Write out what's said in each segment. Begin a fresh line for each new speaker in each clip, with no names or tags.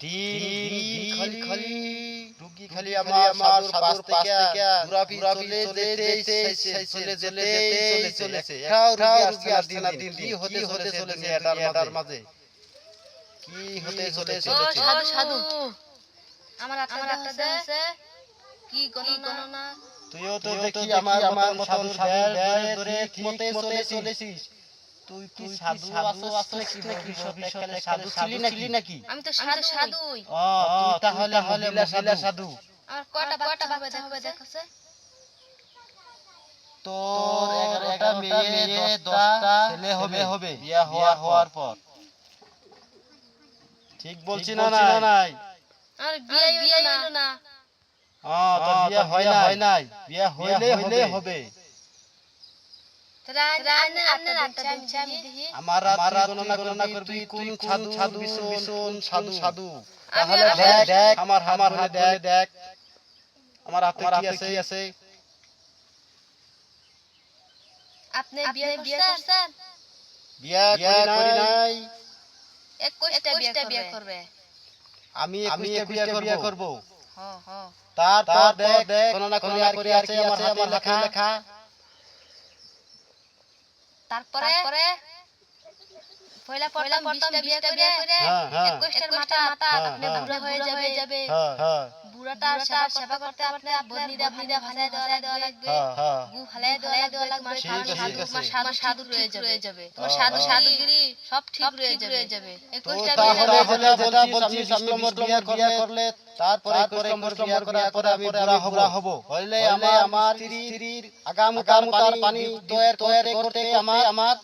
দিন দিন খালি খালি। রুগী খালি
খালি
আমার
আমার
সাধুর পাশ থেকে
থেকে
দুরাবি
দুরাবি
চলে
চলে
যেতে
যেতে
চলে
চলে
যেতে
যেতে
চলেছে।
চলেছে।
একটাও
একটাও
রুগী
রুগী
আসছে না দিন দিন।
দিন
কি
দিন।
হতে
হতে
চলেছে
চলেছে
দুনিয়াটার
দুনিয়াটার
মাঝে? কি হতে চলেছে?
চলেছে?
সাধু সাধু। আমার আমার একটা হচ্ছে কি গণনা?
তুইও তো
তুইও তো
দেখি আমার
আমার
মতন সাধু ধরে
ঠিক
মতে
মতে
চলে
চলেছিস।
তুই কি সাধু
সাধু
নাকি
ভবিষ্যতে
ছিলি নাকি?
আমি তো সাধু সাধুই।
ও তুই তাহলে হলে মহিলা সাধু।
আমার কয়টা কয়টা বাচ্চা হবে দেখছে
তোর এগারোটা মেয়ে দশটা ছেলে হবে। হবে। বিয়া হওয়ার হওয়ার পর। ঠিক বলছি না নাই?
আর বিয়ে বিয়ে না।
ও তো বিয়া হয় না হয় নাই। বিয়া হইলে হইলে হবে
তাহলে আইনে আপনার একটা দিচ্ছে আমি দেখি
আমার আমার গণনা গণনা করবি কোন সাধু সাধু ভীষণ সাধু সাধু তাহলে দেখ দেখ আমার আমার হাত দেখ দেখ আমার হাতে কি আছে আছে
আপনি বিয়ে বিয়ে করছেন
বিয়া করি নাই
একুশটা বিয়ে করবে
আমি বিয়া করব
হ্যাঁ হ্যাঁ
তারপর দেখ দেখ গণনা করে আছে আমার হাতে লেখা লেখা
তারপরে? পয়লা পয়লা প্রথম বিয়ে করে
হ্যাঁ হ্যাঁ।
একুশটার মাথা মাথা আপনি। বুড়া হয়ে যাবে যাবে।
হ্যাঁ হ্যাঁ।
বুড়াটা সেবা সেবা করতে করতে বদনিরা বদনিরা ভাসায় দেওয়া দেওয়া লাগবে।
হ্যাঁ হ্যাঁ।
গু ফালায় দেওয়া দেওয়া লাগবে সাধু। তোমার সাধু সাধু রয়ে যাবে। তোমার
হ্যাঁ,
সাধু
হ্যাঁ।
সাধুগিরি সব ঠিক রয়ে যাবে।
তো
একুশটা
তাহলে
বিয়ে
যেটা যেটা বলছিস আমি নম্বর বিয়া করলে তারপরে একুশ নম্বর বিয়া করার পরে আমি বুড়া হব। হইলে আমার আমার স্ত্রীর আগামকার পানি তৈরি করতে করতে আমার আমার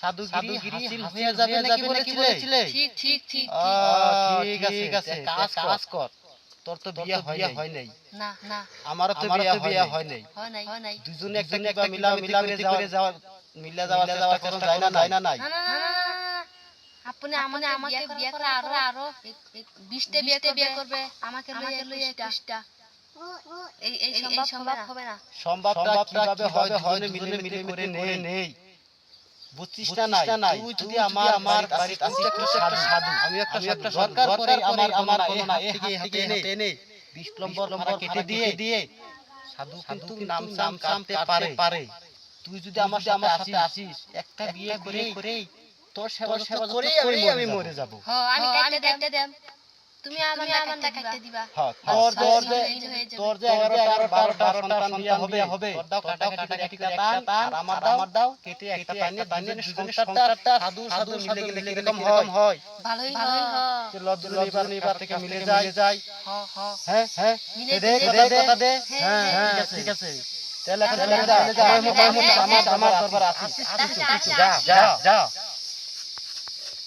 সাধুগিরি হয়ে যাবে নাকি বলেছিলে?
ঠিক ঠিক ঠিক
ঠিক। আছে ঠিক আছে কাজ কর। তোর তো বিয়ে হয় নাই।
না না।
আমারও তো বিয়ে হয় নাই।
হয় নাই হয় নাই।
দুজনে একটা একটা মিলা মিলামিতি করে যাওয়া মিলা যাওয়ার চেষ্টা করা যায় না যায় না নাই
না না না, না, না, না। আপনি আমাকে আমাকে বিয়ে করে আরও আরও বিশটা বিয়ে বিয়ে করবে। আমাকে আমাকে লইয়ে একুশটা এই এই সম্ভব সম্ভব হবে না।
সম্ভবটা কীভাবে হবে হয় মিলে মিলে করে নেই। নাই। তুই যদি আমার আমার বাড়িতে আসিস একটা সাধু। আমি একটা একটা সরকার করে আমার আমার গণনা এই হাতে হাতে এনে। 20 নম্বর নম্বর কেটে দিয়ে দিয়ে। সাধু কিন্তু নাম সাম কামতে পারে। পারে। তুই যদি আমার সাথে আসিস একটা বিয়ে করে করে তোর সেবা সেবা করে আমি মরে যাব।
হ আমি কাটতে কাটতে দেম তুমি আমার আমারটা কাটতে দিবা।
হ্যাঁ তোর তোর যে
হয়ে।
তোর যে এগারো এগারো বারোটা সন্তান বিয়ে হবে হবে দাও কাটা কাটা কাটি করে একটা টান আর আমার দাও কেটে একটা টানে দুজনের সংসারটা সাধু সাধু মিলে গেলে কীরকম হয়?
ভালোই ভালোই হ
যে লজ্জা নিবার নিবার থেকে মিলে যায়। যায়। হ্যাঁ হ্যাঁ।
মিলে
দে কথা দে কথা দে
হ্যাঁ,
হ্যাঁ।
হ্যাঁ,
ঠিক আছে তাহলে এখন চলে যা। আমার আমার আমার দরবার আসিস, যা। যা যা।